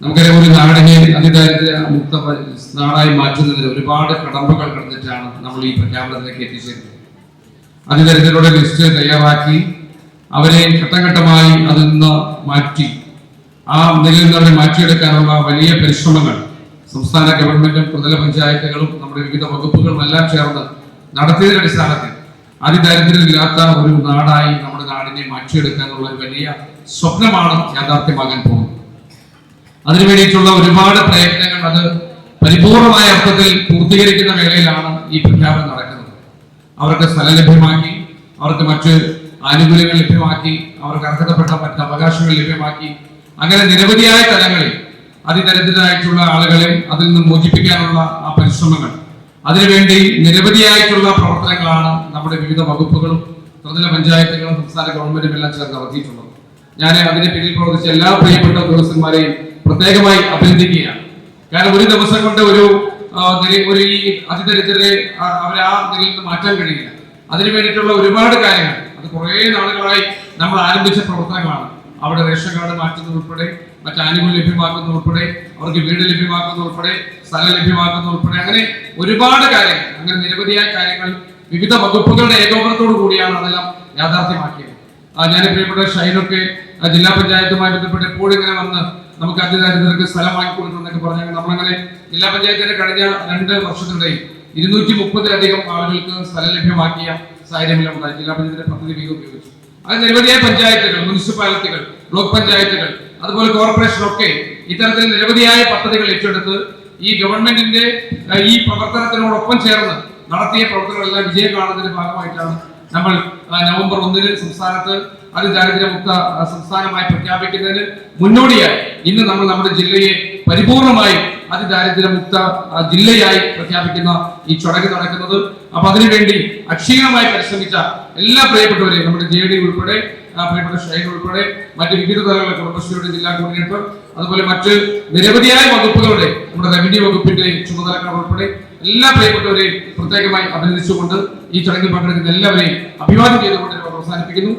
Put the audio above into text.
നമുക്കറിയാം ഒരു നാടിനെ അതിദാരിദ്ര്യ മുക്ത നാടായി മാറ്റുന്നതിന് ഒരുപാട് കടമ്പകൾ കടന്നിട്ടാണ് നമ്മൾ ഈ പ്രഖ്യാപനത്തിലേക്ക് എത്തിച്ചേരുന്നത്. അതിദരിദ്രരുടെ ലിസ്റ്റ് തയ്യാറാക്കി അവരെ ഘട്ടം ഘട്ടമായി അതിൽ നിന്ന് മാറ്റി ആ നിലയിൽ നിന്ന് അവരെ മാറ്റിയെടുക്കാനുള്ള വലിയ പരിശ്രമങ്ങൾ സംസ്ഥാന ഗവൺമെന്റും പ്രതല പഞ്ചായത്തുകളും നമ്മുടെ വിവിധ വകുപ്പുകളും എല്ലാം ചേർന്ന് നടത്തിയതിന്റെ അടിസ്ഥാനത്തിൽ അതിദാരിദ്ര്യമില്ലാത്ത ഒരു നാടായി നമ്മുടെ നാടിനെ മാറ്റിയെടുക്കാനുള്ള വലിയ സ്വപ്നമാണ് യാഥാർത്ഥ്യമാകാൻ പോകുന്നത്. അതിനു വേണ്ടിയിട്ടുള്ള ഒരുപാട് പ്രയത്നങ്ങൾ അത് പരിപൂർണമായ അർത്ഥത്തിൽ പൂർത്തീകരിക്കുന്ന വേളയിലാണ് ഈ പ്രഖ്യാപനം നടക്കുന്നത്. അവർക്ക് സ്ഥലം ലഭ്യമാക്കി അവർക്ക് മറ്റ് ആനുകൂല്യങ്ങൾ ലഭ്യമാക്കി അവർക്ക് അർഹതപ്പെട്ട മറ്റ് അവകാശങ്ങൾ ലഭ്യമാക്കി. അങ്ങനെ നിരവധിയായ തലങ്ങളിൽ അതിദരിദ്രരായിട്ടുള്ള ആളുകളെ അതിൽ നിന്ന് മോചിപ്പിക്കാനുള്ള ആ പരിശ്രമങ്ങൾ. അതിനുവേണ്ടി നിരവധിയായിട്ടുള്ള പ്രവർത്തനങ്ങളാണ് നമ്മുടെ വിവിധ വകുപ്പുകളും ത്രിതല പഞ്ചായത്തുകളും സംസ്ഥാന ഗവൺമെന്റും എല്ലാം ചേർന്ന് നടത്തിയിട്ടുള്ളത്. ഞാൻ അതിന് പിന്നിൽ പ്രവർത്തിച്ച എല്ലാ പ്രിയപ്പെട്ട ഉദ്യോഗസ്ഥന്മാരെയും പ്രത്യേകമായി അഭിനന്ദിക്കുകയാണ് കാരണം ഒരു ദിവസം കൊണ്ട് ഒരു ഒരു ഈ അതിദരിദ്രരെ അവരെ ആ നിലയിൽ നിന്ന് മാറ്റാൻ കഴിയില്ല. അതിനു വേണ്ടിയിട്ടുള്ള ഒരുപാട് കാര്യങ്ങൾ. അത് കുറേ നാളുകളായി നമ്മൾ ആരംഭിച്ച പ്രവർത്തനങ്ങളാണ്. അവിടെ റേഷൻ കാർഡ് മാറ്റുന്നത് ഉൾപ്പെടെ മറ്റ് ആനുകൂല്യം ലഭ്യമാക്കുന്നത് ഉൾപ്പെടെ അവർക്ക് വീട് ലഭ്യമാക്കുന്നത് ഉൾപ്പെടെ സ്ഥലം ലഭ്യമാക്കുന്നത് ഉൾപ്പെടെ അങ്ങനെ ഒരുപാട് കാര്യങ്ങൾ. അങ്ങനെ നിരവധിയായ കാര്യങ്ങൾ വിവിധ വകുപ്പുകളുടെ ഏകോപനത്തോടു കൂടിയാണ് അതെല്ലാം യാഥാർത്ഥ്യമാക്കിയത്. ഞാൻ പ്രിയപ്പെട്ട ഷൈനൊക്കെ ജില്ലാ പഞ്ചായത്തുമായി ബന്ധപ്പെട്ട് എപ്പോഴും ഇങ്ങനെ വന്ന് നമുക്ക് അതിദാരിദ്ര്യർക്ക് സ്ഥലം വാങ്ങിക്കൊടുക്കുന്നൊക്കെ പറഞ്ഞാൽ നമ്മളങ്ങനെ ജില്ലാ പഞ്ചായത്തിന്റെ കഴിഞ്ഞ രണ്ട് വർഷത്തിനിടയിൽ ഇരുന്നൂറ്റി മുപ്പതിലധികം ആളുകൾക്ക് സ്ഥലം ലഭ്യമാക്കിയ സാഹചര്യമെല്ലാം ഉണ്ടായി ജില്ലാ പഞ്ചായത്തിന്റെ പദ്ധതി വീതം ഉപയോഗിച്ചു. അത് നിരവധിയായ പഞ്ചായത്തുകൾ മുനിസിപ്പാലിറ്റികൾ ബ്ലോക്ക് പഞ്ചായത്തുകൾ അതുപോലെ കോർപ്പറേഷൻ ഒക്കെ ഇത്തരത്തിൽ നിരവധിയായ പദ്ധതികൾ ഏറ്റെടുത്ത് ഈ ഗവൺമെന്റിന്റെ ഈ പ്രവർത്തനത്തിനോടൊപ്പം ചേർന്ന് നടത്തിയ പ്രവർത്തനങ്ങളെല്ലാം വിജയം കാണുന്നതിന്റെ ഭാഗമായിട്ടാണ് നമ്മൾ നവംബർ ഒന്നിന് സംസ്ഥാനത്ത് അതിദാരിദ്ര്യമുക്ത സംസ്ഥാനമായി പ്രഖ്യാപിക്കുന്നതിന് മുന്നോടിയായി. ഇന്ന് നമ്മൾ നമ്മുടെ ജില്ലയെ പരിപൂർണമായി അതിദാരിദ്ര്യമുക്ത ജില്ലയായി പ്രഖ്യാപിക്കുന്ന ഈ ചടങ്ങ് നടക്കുന്നത്. അപ്പൊ അതിനുവേണ്ടി അക്ഷീണമായി പരിശ്രമിച്ച എല്ലാ പ്രിയപ്പെട്ടവരെയും നമ്മുടെ ജെ ഡി ഉൾപ്പെടെ പ്രിയപ്പെട്ട ഷൈൻ ഉൾപ്പെടെ മറ്റ് വിവിധ തലങ്ങളിലെ കുടുംബശ്രീയുടെ ജില്ലാ കോർഡിനേറ്റർ അതുപോലെ മറ്റ് നിരവധിയായ വകുപ്പുകളുടെ നമ്മുടെ റവന്യൂ വകുപ്പിന്റെ ചുമതലക്കാർ ഉൾപ്പെടെ എല്ലാ പ്രിയപ്പെട്ടവരെയും പ്രത്യേകമായി അഭിനന്ദിച്ചുകൊണ്ട് ഈ ചടങ്ങിൽ പങ്കെടുക്കുന്ന എല്ലാവരെയും അഭിവാദ്യം ചെയ്തുകൊണ്ട് അവസാനിപ്പിക്കുന്നു.